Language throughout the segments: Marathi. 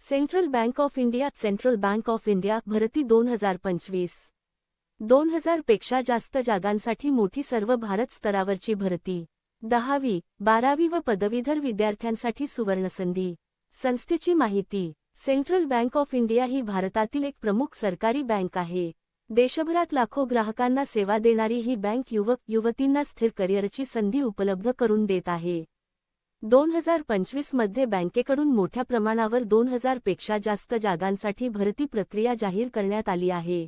Central bank of India central bank of India भरती दोन हजार पंचवीस. दोन हजारपेक्षा जास्त जागांसाठी मोठी सर्व भारत स्तरावरची भरती. दहावी बारावी व पदवीधर विद्यार्थ्यांसाठी सुवर्णसंधी. संस्थेची माहिती सेंट्रल बँक ऑफ इंडिया ही भारतातील एक प्रमुख सरकारी बँक आहे. देशभरात लाखो ग्राहकांना सेवा देणारी ही बँक युवक युवतींना स्थिर करिअरची संधी उपलब्ध करून देत आहे. दोन हजार पंचवीसमध्ये बँकेकडून मोठ्या प्रमाणावर दोन हजारपेक्षा जास्त जागांसाठी भरती प्रक्रिया जाहीर करण्यात आली आहे.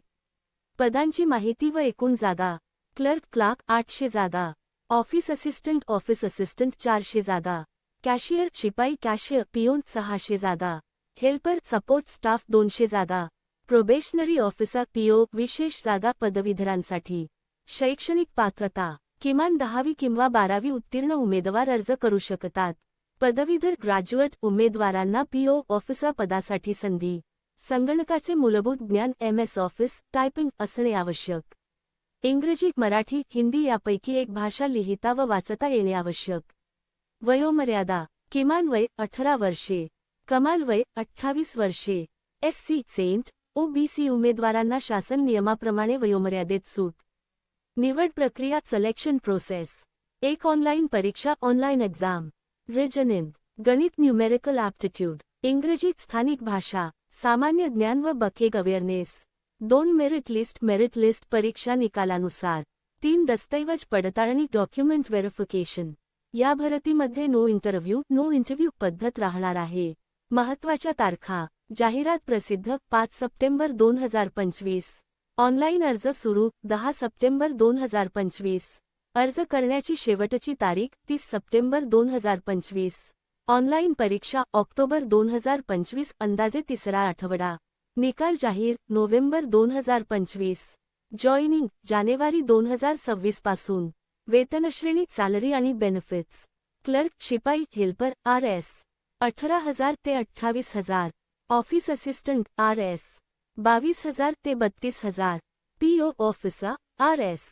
पदांची माहिती व एकूण जागा क्लर्क क्लार्क आठशे जागा ऑफिस असिस्टंट ऑफिस असिस्टंट चारशे जागा कॅशियर शिपाई कॅशियर पियोन सहाशे जागा हेल्पर सपोर्ट स्टाफ दोनशे जागा प्रोबेशनरी ऑफिसर पीओ विशेष जागा पदवीधरांसाठी शैक्षणिक पात्रता किमान दहावी किंवा बारावी उत्तीर्ण उमेदवार अर्ज करू शकतात. पदवीधर ग्रॅज्युएट उमेदवारांना पीओ ऑफिसर पदासाठी संधी. संगणकाचे मूलभूत ज्ञान एम एस ऑफिस टायपिंग असणे आवश्यक. इंग्रजी मराठी हिंदी यापैकी एक भाषा लिहिता व वाचता येणे आवश्यक. वयोमर्यादा. किमान वय अठरा वर्षे. कमाल वय अठ्ठावीस वर्षे. एस सी सेंट ओबीसी उमेदवारांना शासन नियमाप्रमाणे वयोमर्यादेत सूट. निवड प्रक्रिया सिलेक्शन प्रोसेस एक ऑनलाईन परीक्षा ऑनलाईन एक्झाम रिजनिंग गणित न्यूमेरिकल ॲप्टिट्यूड इंग्रजीत स्थानिक भाषा. सामान्य ज्ञान व बकेग अवेअरनेस दोन मेरिट लिस्ट मेरिट लिस्ट परीक्षा निकालानुसार. तीन दस्तऐवज पडताळणी डॉक्युमेंट व्हेरिफिकेशन या भरतीमध्ये नो इंटरव्ह्यू नो इंटरव्ह्यू पद्धत राहणार आहे. महत्त्वाच्या तारखा. जाहिरात प्रसिद्ध पाच सप्टेंबर दोन हजार पंचवीस. ऑनलाईन अर्ज सुरू दहा सप्टेंबर दोन हजार पंचवीस. अर्ज करण्याची शेवटची तारीख तीस सप्टेंबर दोन हजार पंचवीस. ऑनलाईन परीक्षा ऑक्टोबर दोन हजार पंचवीस अंदाजे तिसरा आठवडा. निकाल जाहीर नोव्हेंबर दोन हजार पंचवीस. जॉईनिंग जानेवारी दोन हजार सव्वीसपासून. वेतनश्रेणी सॅलरी आणि बेनिफिट्स. क्लर्क शिपाई हेल्पर आर एस. अठरा हजार ते अठ्ठावीस हजार. Office assistant R S. हज़ार ते बत्तीस हज़ार. PO officer R S.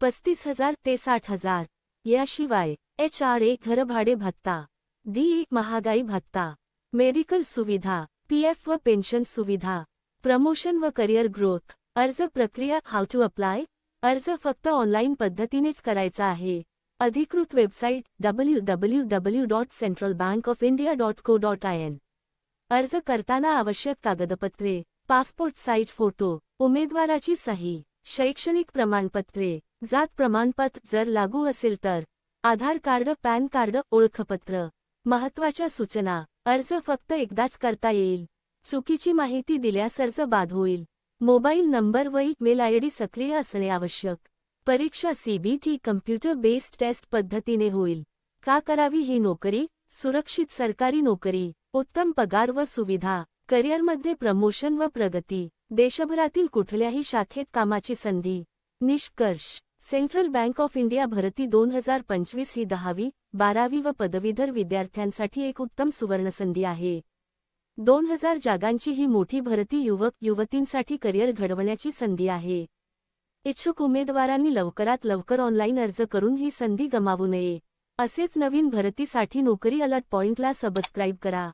पस्तीस हज़ार ते साठ हज़ार. याशिवाय, एच आर ए घरभाडे भत्ता. डी ए महागाई भत्ता. मेडिकल सुविधा पीएफ व पेन्शन सुविधा. प्रमोशन व करिअर ग्रोथ. अर्ज़ प्रक्रिया, हाऊ टू अप्लाय. अर्ज़ फक्त ऑनलाईन पद्धतीनेच करायचा आहे. अधिकृत website, W W W dot central bank of India dot co dot I N. अर्ज़ करताना आवश्यक कागदपत्रे. पासपोर्ट साईज फोटो उमेदवाराची सही शैक्षणिक प्रमाणपत्रे जात प्रमाणपत्र जर लागू असेल तर आधार कार्ड पॅन कार्ड ओळखपत्र महत्त्वाच्या सूचना अर्ज फक्त एकदाच करता येईल. चुकीची माहिती दिल्यास अर्ज बाद होईल. मोबाईल नंबर व मेल आयडी सक्रिय असणे आवश्यक. परीक्षा सीबीटी कम्प्युटर बेस्ड टेस्ट पद्धतीने होईल. का करावी ही नोकरी? सुरक्षित सरकारी नोकरी. उत्तम पगार व सुविधा करिअरमध्ये प्रमोशन व प्रगती देशभरातील कुठल्याही शाखेत कामाची संधी. निष्कर्ष सेंट्रल बँक ऑफ इंडिया भरती दोन हजार पंचवीस ही दहावी बारावी व पदवीधर विद्यार्थ्यांसाठी एक उत्तम सुवर्णसंधी आहे. दोन हजार जागांची ही मोठी भरती युवक युवतींसाठी करिअर घडवण्याची संधी आहे. इच्छुक उमेदवारांनी लवकरात लवकर ऑनलाईन अर्ज करून ही संधी गमावू नये. असेच नवीन भरतीसाठी नोकरी अलर्ट पॉइंटला सबस्क्राईब करा.